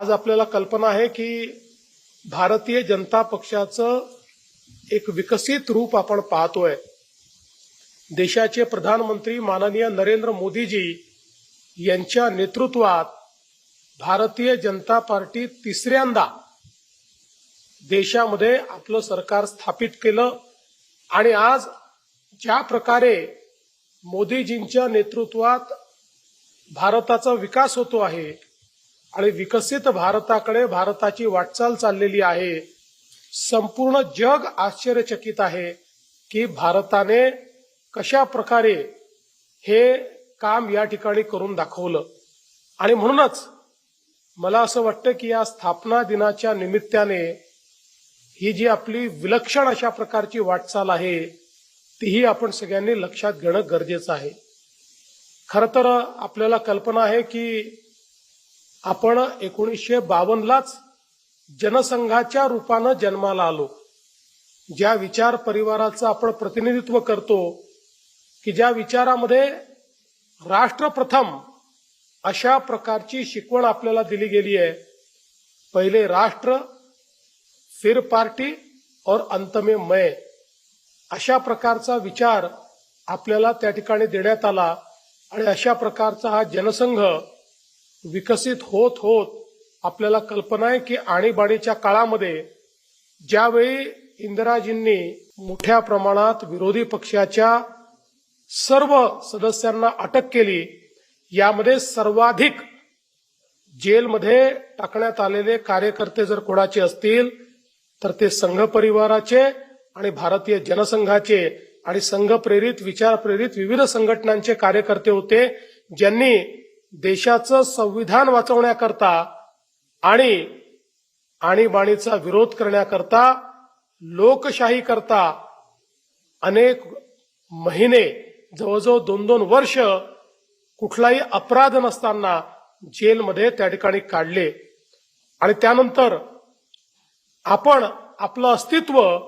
आज आपल्याला कल्पना आहे की भारतीय जनता पक्षाचं एक विकसित रूप आपण पाहतोय. देशाचे प्रधानमंत्री माननीय नरेंद्र मोदीजी यांच्या नेतृत्वात भारतीय जनता पार्टी तिसऱ्यांदा देशामध्ये आपलं सरकार स्थापित केलं आणि आज ज्या प्रकारे मोदीजींच्या नेतृत्वात भारताचा विकास होतो आहे आणि विकसित भारताकडे भारताची वाटचाल चाललेली आहे. संपूर्ण जग आश्चर्यचकित आहे की भारताने कशा प्रकारे हे काम या ठिकाणी करून दाखवलं. आणि म्हणूनच मला असं वाटतं की या स्थापना दिनाच्या निमित्ताने ही जी आपली विलक्षण अशा प्रकारची वाटचाल आहे तीही आपण सगळ्यांनी लक्षात घेणं गरजेचं आहे. खरं तर आपल्याला कल्पना आहे की आपण एकोणीसशे बावन्नलाच जनसंघाच्या रूपानं जन्माला आलो. ज्या विचार परिवाराचं आपण प्रतिनिधित्व करतो की ज्या विचारामध्ये राष्ट्रप्रथम अशा प्रकारची शिकवण आपल्याला दिली गेली आहे. पहिले राष्ट्र फिर पार्टी और अंत में अशा प्रकारचा विचार आपल्याला त्या ठिकाणी देण्यात आला आणि अशा प्रकारचा हा जनसंघ विकसित होत होत आपल्याला कल्पना आहे की आणीबाणीच्या काळामध्ये ज्यावेळी इंदिराजींनी मोठ्या प्रमाणात विरोधी पक्षाच्या सर्व सदस्यांना अटक केली यामध्ये सर्वाधिक जेलमध्ये टाकण्यात आलेले कार्यकर्ते जर कोणाचे असतील तर ते संघ परिवाराचे आणि भारतीय जनसंघाचे आणि संघ प्रेरित विचार प्रेरित विविध संघटनांचे कार्यकर्ते होते ज्यांनी देशाचं संविधान वाचवण्याकरता आणि आणीबाणीचा विरोध करण्याकरता लोकशाही करता अनेक महिने जवळजवळ दोन दोन वर्ष कुठलाही अपराध नसताना जेलमध्ये त्या ठिकाणी काढले. आणि त्यानंतर आपण आपलं अस्तित्व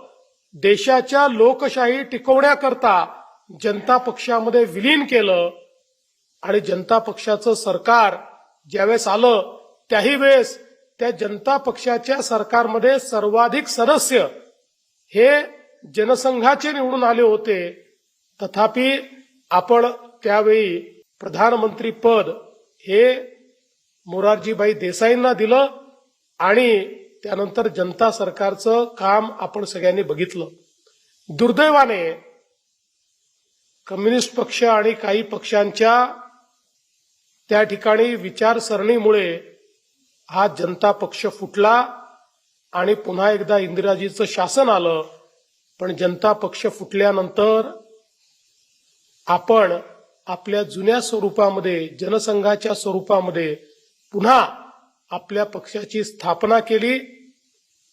देशाच्या लोकशाही टिकवण्याकरता जनता पक्षामध्ये विलीन केलं. आणि जनता पक्षाचं सरकार ज्यावेळेस आलं त्याही वेळेस त्या जनता पक्षाच्या सरकारमध्ये सर्वाधिक सदस्य हे जनसंघाचे निवडून आले होते. तथापि आपण त्यावेळी प्रधानमंत्री पद हे मोरारजीबाई देसाईंना दिलं आणि त्यानंतर जनता सरकारचं काम आपण सगळ्यांनी बघितलं. दुर्दैवाने कम्युनिस्ट पक्ष आणि काही पक्षांच्या त्या ठिकाणी विचारसरणीमुळे हा जनता पक्ष फुटला आणि पुन्हा एकदा इंदिराजीचं शासन आलं. पण जनता पक्ष फुटल्यानंतर आपण आपल्या जुन्या स्वरूपामध्ये जनसंघाच्या स्वरूपामध्ये पुन्हा आपल्या पक्षाची स्थापना केली.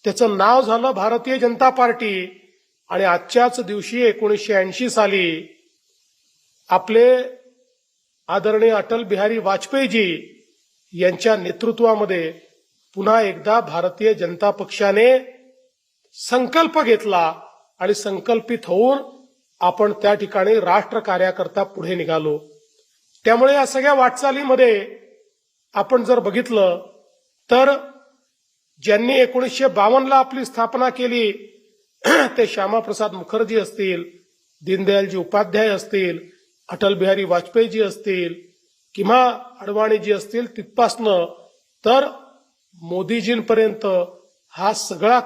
त्याचं नाव झालं भारतीय जनता पार्टी. आणि आजच्याच दिवशी एकोणीसशे ऐंशी साली आपले आदरणीय अटल बिहारी वाजपेयीजी यांच्या नेतृत्वामध्ये पुन्हा एकदा भारतीय जनता पक्षाने संकल्प घेतला आणि संकल्पित होऊन आपण त्या ठिकाणी राष्ट्र कार्याकरता पुढे निघालो. त्यामुळे या सगळ्या वाटचालीमध्ये आपण जर बघितलं तर ज्यांनी एकोणीसशे बावन्नला आपली स्थापना केली ते श्यामाप्रसाद मुखर्जी असतील दीनदयालजी उपाध्याय असतील अटल बिहारी वाजपेयीजी असतील किंवा अडवाणीजी असतील तिथपासनं तर मोदीजींपर्यंत हा सगळा